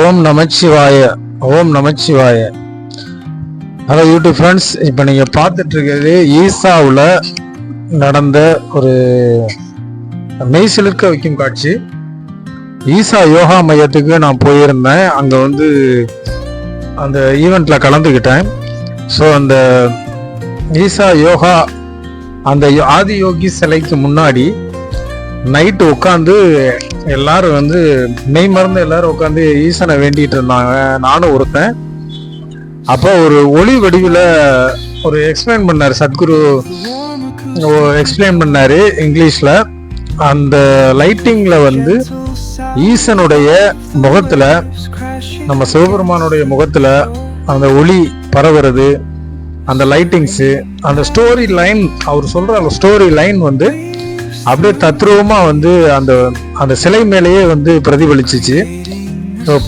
ஓம் நமச்சிவாய ஓம் நமச்சிவாய. ஹலோ யூடியூப் ஃப்ரெண்ட்ஸ் இப்போ நீங்கள் பார்த்துட்டு இருக்கிறது ஈசாவில் நடந்த ஒரு மெய்சிலிருக்க வைக்கும் காட்சி. ஈசா யோகா மையத்துக்கு நான் போயிருந்தேன். அங்கே வந்து அந்த ஈவெண்ட்டில் கலந்துக்கிட்டேன். ஸோ அந்த ஈசா யோகா அந்த ஆதி யோகி சிலைக்கு முன்னாடி நைட்டு உட்காந்து எல்லாரும் வந்து மெய் மறந்து எல்லாரும் உட்காந்து ஈசனை வேண்டிட்டு இருந்தாங்க. நானும் ஒருத்தன். அப்போ ஒரு ஒளி வடிவில் ஒரு எக்ஸ்பிளைன் பண்ணார். சத்குரு எக்ஸ்பிளைன் பண்ணார் இங்கிலீஷில். அந்த லைட்டிங்கில் வந்து ஈசனுடைய முகத்தில் நம்ம சிவபெருமானுடைய முகத்தில் அந்த ஒளி பரவுறது அந்த லைட்டிங்ஸு அந்த ஸ்டோரி லைன் அவர் சொல்கிற அந்த ஸ்டோரி லைன் வந்து அப்படியே தத்ரூபமா வந்து அந்த அந்த சிலை மேலேயே வந்து பிரதிபலிச்சிச்சு.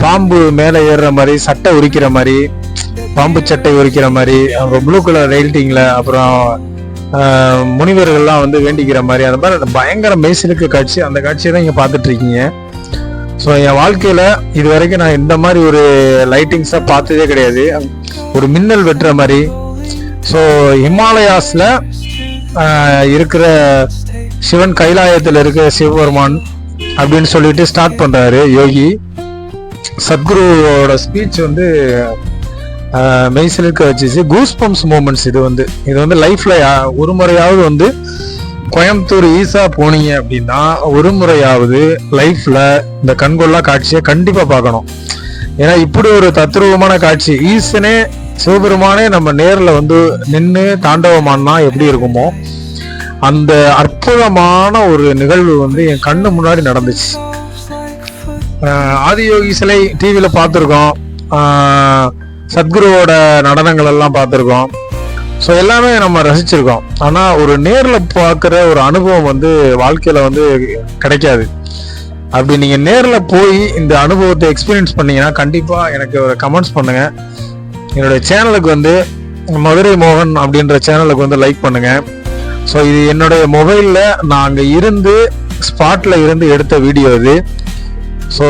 பாம்பு மேலே ஏறுற மாதிரி சட்டை உரிக்கிற மாதிரி பாம்பு சட்டை உரிக்கிற மாதிரி அப்புறம் ப்ளூ கலர் ரைட்டிங்கில் அப்புறம் முனிவர்கள்லாம் வந்து வேண்டிக்கிற மாதிரி அந்த மாதிரி அந்த பயங்கர மெய்சிலுக்கு காட்சி அந்த காட்சியை தான் இங்கே பார்த்துட்டு இருக்கீங்க ஸோ என் வாழ்க்கையில் இது வரைக்கும் நான் இந்த மாதிரி ஒரு லைட்டிங்ஸாக பார்த்ததே கிடையாது. ஒரு மின்னல் வெட்டுற மாதிரி. ஸோ ஹிமாலயாஸில் இருக்கிற சிவன் கைலாயத்தில் இருக்க சிவபெருமான் அப்படின்னு சொல்லிட்டு ஸ்டார்ட் பண்ணுறாரு யோகி. சத்குருவோட ஸ்பீச் வந்து மெய்சிலுக்க வச்சிச்சு. கூஸ் பம்ப்ஸ் மூமெண்ட்ஸ் இது வந்து. இது வந்து லைஃப்ல ஒரு முறையாவது வந்து கோயம்புத்தூர் ஈஸாக போனீங்க அப்படின்னா ஒரு முறையாவது லைஃப்ல இந்த கண்கொள்ளா காட்சியை கண்டிப்பா பார்க்கணும். ஏன்னா இப்படி ஒரு தத்ரூபமான காட்சி ஈசனே சிவபெருமானே நம்ம நேரில் வந்து நின்று தாண்டவமானா எப்படி இருக்குமோ அந்த அற்புதமான ஒரு நிகழ்வு வந்து என் கண்ணு முன்னாடி நடந்துச்சு. ஆதியோகி சிலை டிவியில் பார்த்துருக்கோம். சத்குருவோட நடனங்கள் எல்லாம் பார்த்துருக்கோம். ஸோ எல்லாமே நம்ம ரசிச்சிருக்கோம். ஆனால் ஒரு நேரில் பார்க்குற ஒரு அனுபவம் வந்து வாழ்க்கையில் வந்து கிடைக்காது. அப்படி நீங்கள் நேரில் போய் இந்த அனுபவத்தை எக்ஸ்பீரியன்ஸ் பண்ணீங்கன்னா கண்டிப்பாக எனக்கு ஒரு கமெண்ட்ஸ் பண்ணுங்கள் என்னுடைய சேனலுக்கு வந்து மதுரை மோகன் அப்படின்ற சேனலுக்கு வந்து லைக் பண்ணுங்கள் ஸோ இது என்னுடைய மொபைலில் நான் அங்கே இருந்து ஸ்பாட்டில் இருந்து எடுத்த வீடியோ இது. ஸோ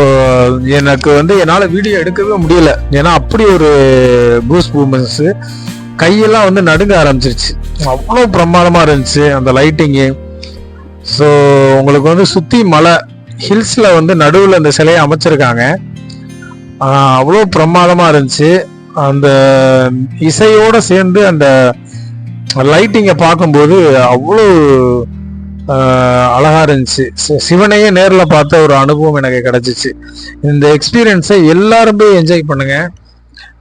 எனக்கு வந்து என்னால் வீடியோ எடுக்கவே முடியல. ஏன்னா அப்படி ஒரு பூஸ் மூமெண்ட்ஸு கையெல்லாம் வந்து நடுங்க ஆரம்பிச்சிருச்சு. அவ்வளோ பிரமாதமாக இருந்துச்சு அந்த லைட்டிங்கு ஸோ உங்களுக்கு வந்து சுற்றி மலை ஹில்ஸில் வந்து நடுவில் அந்த சிலையை அமைச்சிருக்காங்க. அவ்வளோ பிரமாதமாக இருந்துச்சு. அந்த இசையோடு சேர்ந்து அந்த லைட்டிங்கை பார்க்கும்போது அவ்வளோ அழகாக இருந்துச்சு. சி- சிவனையே நேரில் பார்த்த ஒரு அனுபவம் எனக்கு கிடச்சிச்சு. இந்த எக்ஸ்பீரியன்ஸை எல்லாருமே என்ஜாய் பண்ணுங்க.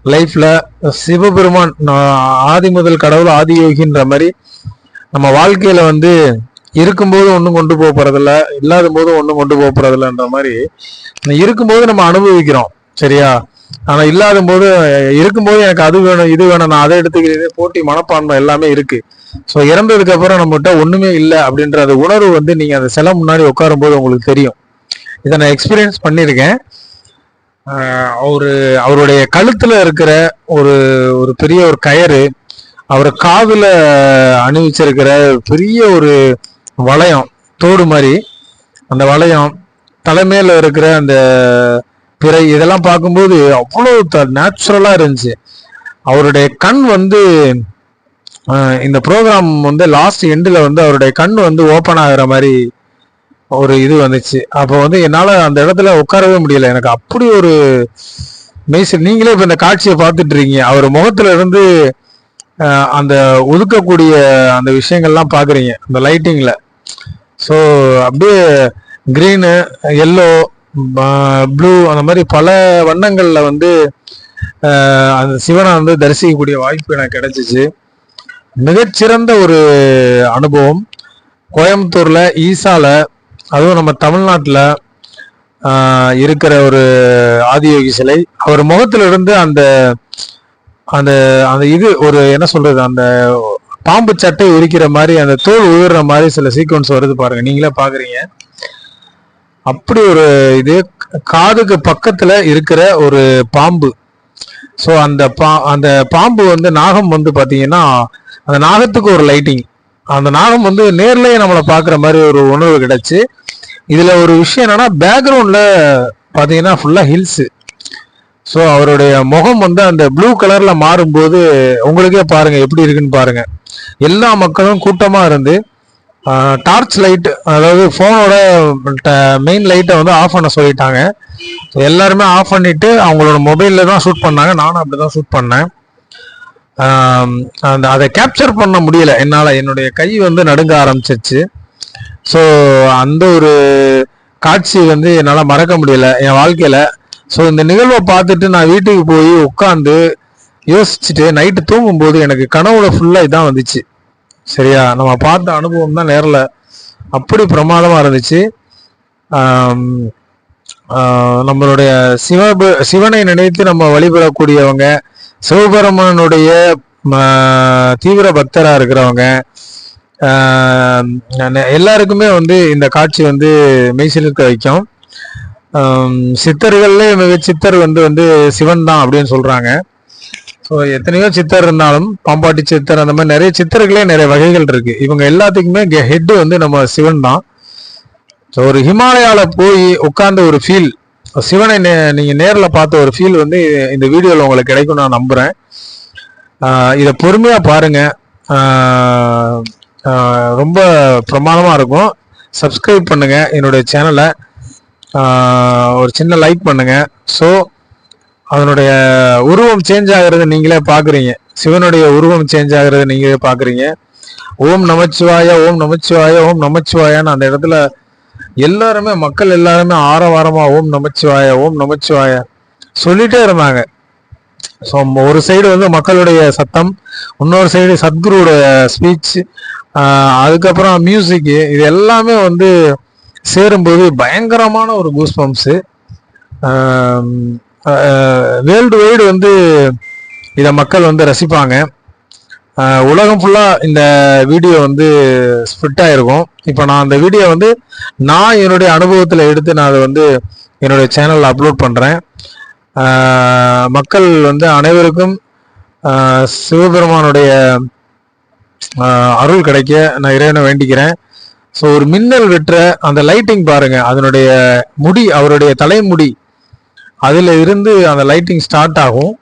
லைஃப்பில் சிவபெருமான் நான் ஆதி முதல் கடவுள் ஆதி யோகின்ற மாதிரி நம்ம வாழ்க்கையில் வந்து இருக்கும்போது ஒன்றும் கொண்டு போக போகிறதில்ல இல்லாத போதும் ஒன்றும் கொண்டு போக போகிறதில்லன்ற மாதிரி இருக்கும்போது நம்ம அனுபவிக்கிறோம். சரியா? ஆனா இல்லாத போது இருக்கும்போது எனக்கு அது வேணும் இது வேணும் நான் அதை எடுத்துக்கிறேன் போட்டி மனப்பான்மை எல்லாமே இருக்கு. ஸோ இறந்ததுக்கு அப்புறம் நம்மகிட்ட ஒண்ணுமே இல்லை அப்படின்ற அந்த உணர்வு வந்து நீங்க அந்த சிலை முன்னாடி உட்காரும் போது உங்களுக்கு தெரியும். இதை நான் எக்ஸ்பீரியன்ஸ் பண்ணியிருக்கேன். அவரு அவருடைய கழுத்துல இருக்கிற ஒரு ஒரு பெரிய ஒரு கயறு அவர் காதுல அணிவிச்சிருக்கிற பெரிய ஒரு வளையம் தோடு மாதிரி. அந்த வளையம் தலைமையில இருக்கிற அந்த பிறை இதெல்லாம் பார்க்கும்போது அவ்வளோ நேச்சுரலாக இருந்துச்சு. அவருடைய கண் வந்து இந்த ப்ரோக்ராம் வந்து லாஸ்ட் எண்டில் வந்து அவருடைய கண் வந்து ஓப்பன் ஆகிற மாதிரி ஒரு இது வந்துச்சு. அப்போ வந்து என்னால் அந்த இடத்துல உட்காரவே முடியல. எனக்கு அப்படி ஒரு மெய்சல் நீங்களே இப்போ இந்த காட்சியை பார்த்துட்டு இருக்கீங்க. அவர் முகத்துல இருந்து அந்த ஒதுக்கக்கூடிய அந்த விஷயங்கள்லாம் பார்க்குறீங்க. அந்த லைட்டிங்கில் ஸோ அப்படியே க்ரீனு எல்லோ ப்ளூ அந்த மாதிரி பல வண்ணங்களில் வந்து அந்த சிவனை வந்து தரிசிக்கக்கூடிய வாய்ப்பு எனக்கு கிடைச்சிச்சு. மிகச்சிறந்த ஒரு அனுபவம். கோயம்புத்தூர்ல ஈசால அதுவும் நம்ம தமிழ்நாட்டில் இருக்கிற ஒரு ஆதியோகி சிலை. அவர் முகத்துல இருந்து அந்த அந்த அந்த இது ஒரு என்ன சொல்றது அந்த பாம்பு சட்டை உரிக்கிற மாதிரி அந்த தோல் உயிர்ற மாதிரி சில சீக்வன்ஸ் வருது பாருங்க. நீங்களே பாக்குறீங்க. அப்படி ஒரு இது காதுக்கு பக்கத்துல இருக்கிற ஒரு பாம்பு. ஸோ அந்த பா அந்த பாம்பு வந்து நாகம் வந்து பார்த்தீங்கன்னா அந்த நாகத்துக்கு ஒரு லைட்டிங் அந்த நாகம் வந்து நேர்லயே நம்மளை பார்க்குற மாதிரி ஒரு உணர்வு கிடைச்சு. இதில் ஒரு விஷயம் என்னன்னா பேக்ரவுண்டில் பார்த்தீங்கன்னா ஃபுல்லாக ஹில்ஸு ஸோ அவருடைய முகம் வந்து அந்த ப்ளூ கலரில் மாறும்போது உங்களுக்கே பாருங்கள் எப்படி இருக்குன்னு பாருங்கள் எல்லா மக்களும் கூட்டமாக இருந்து டார்ச் லைட் அதாவது ஃபோனோட மெயின் லைட்டை வந்து ஆஃப் பண்ண சொல்லிட்டாங்க. எல்லாருமே ஆஃப் பண்ணிட்டு அவங்களோட மொபைலில் தான் ஷூட் பண்ணாங்க. நானும் அப்படி தான் ஷூட் பண்ணேன் அந்த அதை கேப்சர் பண்ண முடியல. என்னால் என்னுடைய கை வந்து நடுங்க ஆரம்பிச்சிருச்சு. ஸோ அந்த ஒரு காட்சி வந்து என்னால் மறக்க முடியல என் வாழ்க்கையில். ஸோ இந்த நிகழ்வை பார்த்துட்டு நான் வீட்டுக்கு போய் உட்காந்து யோசிச்சுட்டு நைட்டு தூங்கும்போது எனக்கு கனவுல ஃபுல்லாக இதான் வந்துச்சு. சரியா? நம்ம பார்த்த அனுபவம் தான் நேரில். அப்படி பிரமாதமாக இருந்துச்சு. நம்மளுடைய சிவ சிவனை நினைத்து நம்ம வழிபடக்கூடியவங்க சிவபெருமானுடைய தீவிர பக்தராக இருக்கிறவங்க எல்லாருக்குமே வந்து இந்த காட்சி வந்து மெய்சிலுக்க வைக்கும். சித்தர்கள்லேயே மிக சித்தர் வந்து வந்து சிவன் தான் அப்படின்னு சொல்கிறாங்க ஸோ எத்தனையோ சித்தர் இருந்தாலும் பாம்பாட்டி சித்தர் அந்த மாதிரி நிறைய சித்தர்களே நிறைய வகைகள் இருக்கு. இவங்க எல்லாத்துக்குமே ஹெட் வந்து நம்ம சிவன் தான். ஸோ ஒரு ஹிமாலயாவில் போய் உட்கார்ந்த ஒரு ஃபீல் சிவனை நே- நீங்கள் நேரில் பார்த்த ஒரு ஃபீல் வந்து இந்த வீடியோவில் உங்களுக்கு கிடைக்கும் நான் நம்புகிறேன் இதை பொறுமையாக பாருங்கள் ரொம்ப பிரமாதமாக இருக்கும். சப்ஸ்கிரைப் பண்ணுங்கள் என்னுடைய சேனலை ஒரு சின்ன லைக் பண்ணுங்கள் ஸோ அதனுடைய உருவம் சேஞ்ச் ஆகிறது நீங்களே பார்க்குறீங்க. சிவனுடைய உருவம் சேஞ்ச் ஆகிறது நீங்களே பார்க்குறீங்க. ஓம் நமச்சிவாய ஓம் நமச்சிவாய ஓம் நமச்சிவாயான்னு அந்த இடத்துல எல்லாருமே மக்கள் எல்லாருமே ஆரவாரமா ஓம் நமச்சிவாய ஓம் நமச்சிவாய சொல்லிட்டே இருந்தாங்க. ஸோ ஒரு சைடு வந்து மக்களுடைய சத்தம் இன்னொரு சைடு சத்குருவோட ஸ்பீச் அதுக்கப்புறம் மியூசிக்கு இது எல்லாமே வந்து சேரும்போது பயங்கரமான ஒரு கூஸ் பம்ப்ஸு வேர்ல்டு வைடு வந்து இதை மக்கள் வந்து ரசிப்பாங்க. உலகம் ஃபுல்லாக இந்த வீடியோ வந்து ஸ்ப்ரிட் ஆகிருக்கும் இப்போ நான் அந்த வீடியோ வந்து நான் என்னுடைய அனுபவத்தில் எடுத்து நான் அதை வந்து என்னுடைய சேனலில் அப்லோட் பண்ணுறேன் மக்கள் வந்து அனைவருக்கும் சிவபெருமானுடைய அருள் கிடைக்க நான் இறைவனை வேண்டிக்கிறேன். ஸோ ஒரு மின்னல் வெற்ற அந்த லைட்டிங் பாருங்கள் அதனுடைய முடி அவருடைய தலைமுடி அதில் இருந்து அந்த லைட்டிங் ஸ்டார்ட் ஆகும்.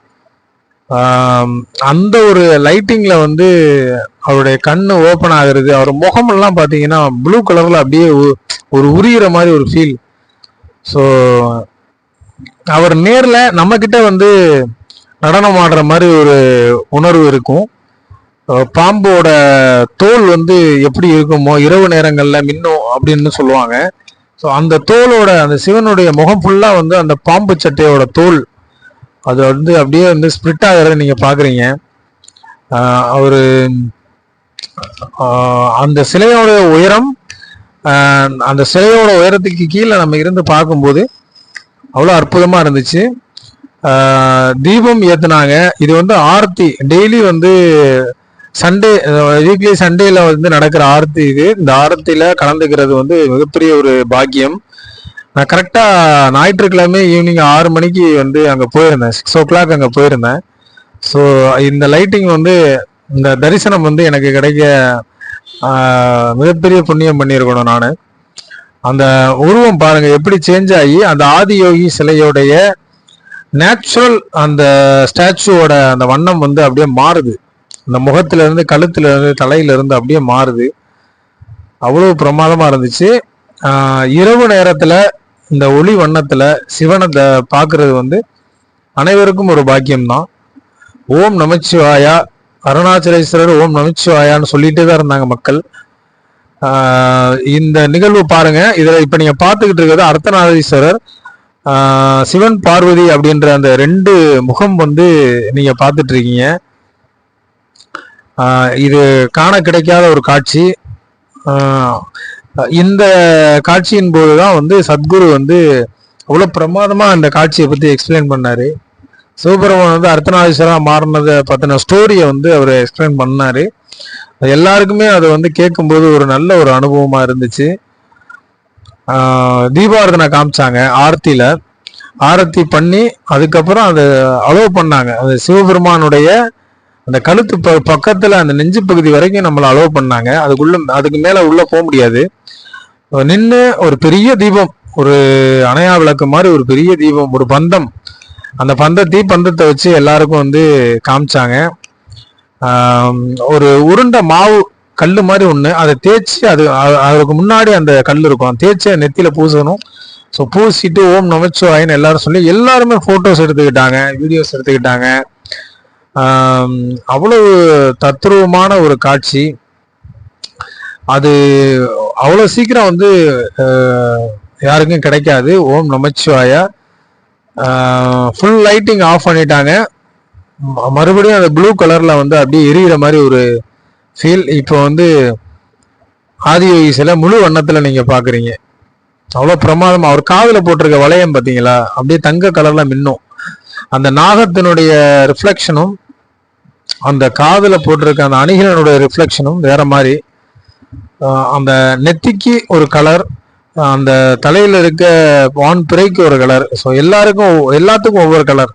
அந்த ஒரு லைட்டிங்கில் வந்து அவருடைய கண்ணு ஓப்பன் ஆகுறது அவர் முகமெல்லாம் பார்த்தீங்கன்னா ப்ளூ கலரில் அப்படியே ஒரு உரியிற மாதிரி ஒரு ஃபீல் ஸோ அவர் நேரில் நம்மக்கிட்ட வந்து நடனம் ஆடுற மாதிரி ஒரு உணர்வு இருக்கும். பாம்போட தோல் வந்து எப்படி இருக்குமோ இரவு நேரங்களில் மின்னும் அப்படின்னு சொல்லுவாங்க. ஸோ அந்த தோலோட அந்த சிவனுடைய முகம் ஃபுல்லாக வந்து அந்த பாம்பு சட்டையோட தோல். அது வந்து அப்படியே வந்து ஸ்ப்ளிட் ஆகிறத நீங்கள் பார்க்குறீங்க அவர் அந்த சிலையோட உயரம் அந்த சிலையோட உயரத்துக்கு கீழே நம்ம இருந்து பார்க்கும்போது அவ்வளோ அற்புதமாக இருந்துச்சு. தீபம் ஏற்றுனாங்க இது வந்து ஆர்த்தி டெய்லி வந்து சண்டே வீக்லி சண்டேல வந்து நடக்கிற ஆர்த்தி இது. இந்த ஆரத்தியில கலந்துக்கிறது வந்து மிகப்பெரிய ஒரு பாக்கியம். நான் கரெக்டா ஞாயிற்றுக்கிழமை ஈவினிங் ஆறு மணிக்கு வந்து அங்க போயிருந்தேன். சிக்ஸ் ஓ கிளாக் அங்க போயிருந்தேன். ஸோ இந்த லைட்டிங் வந்து இந்த தரிசனம் வந்து எனக்கு கிடைக்க மிகப்பெரிய புண்ணியம் பண்ணியிருக்கணும் நான். அந்த உருவம் பாருங்க எப்படி சேஞ்ச் ஆகி அந்த ஆதியோகி சிலையோடைய நேச்சுரல் அந்த ஸ்டாச்சுவோட அந்த வண்ணம் வந்து அப்படியே மாறுது. அந்த முகத்துல இருந்து கழுத்துல இருந்து தலையில இருந்து அப்படியே மாறுது. அவ்வளவு பிரமாதமா இருந்துச்சு. இரவு நேரத்துல இந்த ஒளி வண்ணத்துல சிவனை த- வந்து அனைவருக்கும் ஒரு பாக்கியம்தான். ஓம் நமச்சிவாயா அருணாச்சலேஸ்வரர் ஓம் நமச்சிவாயான்னு சொல்லிட்டு தான் இருந்தாங்க மக்கள். இந்த நிகழ்வு பாருங்க. இதுல இப்ப நீங்க பார்த்துக்கிட்டு இருக்கிறது அர்த்தநாதீஸ்வரர் சிவன் பார்வதி அப்படின்ற அந்த ரெண்டு முகம் வந்து நீங்க பார்த்துட்டு இருக்கீங்க. இது காண கிடைக்காத ஒரு காட்சி. இந்த காட்சியின் போது தான் வந்து சத்குரு வந்து அவ்வளோ பிரமாதமாக அந்த காட்சியை பற்றி எக்ஸ்பிளைன் பண்ணாரு. சிவபெருமான் வந்து அர்த்தநாதீஸ்வராக மாறினதை பற்றின ஸ்டோரியை வந்து அவர் எக்ஸ்பிளைன் பண்ணார். எல்லாருக்குமே அது வந்து கேட்கும்போது ஒரு நல்ல ஒரு அனுபவமாக இருந்துச்சு. தீபாரதனை காமிச்சாங்க ஆர்த்தியில் ஆரத்தி பண்ணி அதுக்கப்புறம் அதை அலோவ் பண்ணாங்க. அது சிவபெருமானுடைய அந்த கழுத்து ப- பக்கத்துல அந்த நெஞ்சு பகுதி வரைக்கும் நம்மளை அலோவ் பண்ணாங்க. அதுக்குள்ள அதுக்கு மேல உள்ள போக முடியாது. நின்று ஒரு பெரிய தீபம் ஒரு அணையா விளக்கு மாதிரி ஒரு பெரிய தீபம் ஒரு பந்தம். அந்த பந்தத்தை பந்தத்தை வச்சு எல்லாருக்கும் வந்து காமிச்சாங்க. ஒரு உருண்டை மாவு கல் மாதிரி ஒன்று அதை தேய்ச்சி அது அதுக்கு முன்னாடி அந்த கல் இருக்கும். தேய்ச்சி நெத்தியில் பூசணும். ஸோ பூசிட்டு ஓம் நமச்சிவாயின்னு எல்லாரும் சொல்லி எல்லாருமே ஃபோட்டோஸ் எடுத்துக்கிட்டாங்க வீடியோஸ் எடுத்துக்கிட்டாங்க. அவ்வளவு தத்ரூபமான ஒரு காட்சி. அது அவ்வளோ சீக்கிரம் வந்து யாருக்கும் கிடைக்காது. ஓம் நமச்சிவாயா. ஃபுல் லைட்டிங் ஆஃப் பண்ணிட்டாங்க. ம- மறுபடியும் அந்த ப்ளூ கலரில் வந்து அப்படியே எரியிற மாதிரி ஒரு ஃபீல் இப்போ வந்து ஆதியோகி சிலை முழு வண்ணத்தில் நீங்கள் பார்க்குறீங்க அவ்வளோ பிரமாதமாக அவர் காதில் போட்டிருக்க வளையம் பார்த்தீங்களா அப்படியே தங்க கலரில் மின்னும். அந்த நாகத்தினுடைய ரிஃப்ளெக்ஷனும் அந்த காதில் போட்டிருக்க அந்த அணிகலனுடைய ரிஃப்ளெக்ஷனும் வேற மாதிரி. அந்த நெத்திக்கு ஒரு கலர் அந்த தலையில் இருக்க வான் பிறைக்கு ஒரு கலர் ஸோ எல்லாருக்கும் எல்லாத்துக்கும் ஒவ்வொரு கலர்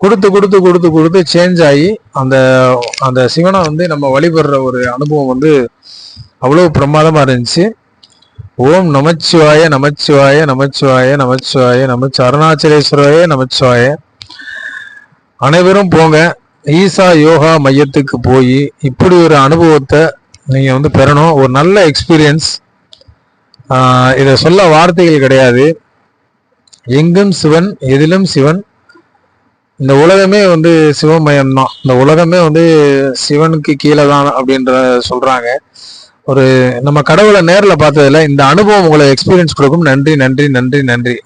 கொடுத்து கொடுத்து கொடுத்து கொடுத்து சேஞ்ச் ஆகி அந்த அந்த சிவனை வந்து நம்ம வழிபடுற ஒரு அனுபவம் வந்து அவ்வளோ பிரமாதமாக இருந்துச்சு. ஓம் நமச்சிவாய நமச்சிவாய நமச்சிவாய நமச்சிவாய நமச்சி அருணாச்சலேஸ்வரே நமச்சிவாய. அனைவரும் போங்க. ஈசா யோகா மையத்துக்கு போய் இப்படி ஒரு அனுபவத்தை நீங்கள் வந்து பெறணும். ஒரு நல்ல எக்ஸ்பீரியன்ஸ் இதை சொல்ல வார்த்தைகள் கிடையாது. எங்கும் சிவன் எதிலும் சிவன். இந்த உலகமே வந்து சிவமயம் தான் இந்த உலகமே வந்து சிவனுக்கு கீழே தான் அப்படின்ற சொல்கிறாங்க ஒரு நம்ம கடவுளை நேரில் பார்த்ததுல இந்த அனுபவம் உங்களை எக்ஸ்பீரியன்ஸ் கொடுக்கும். நன்றி நன்றி நன்றி நன்றி.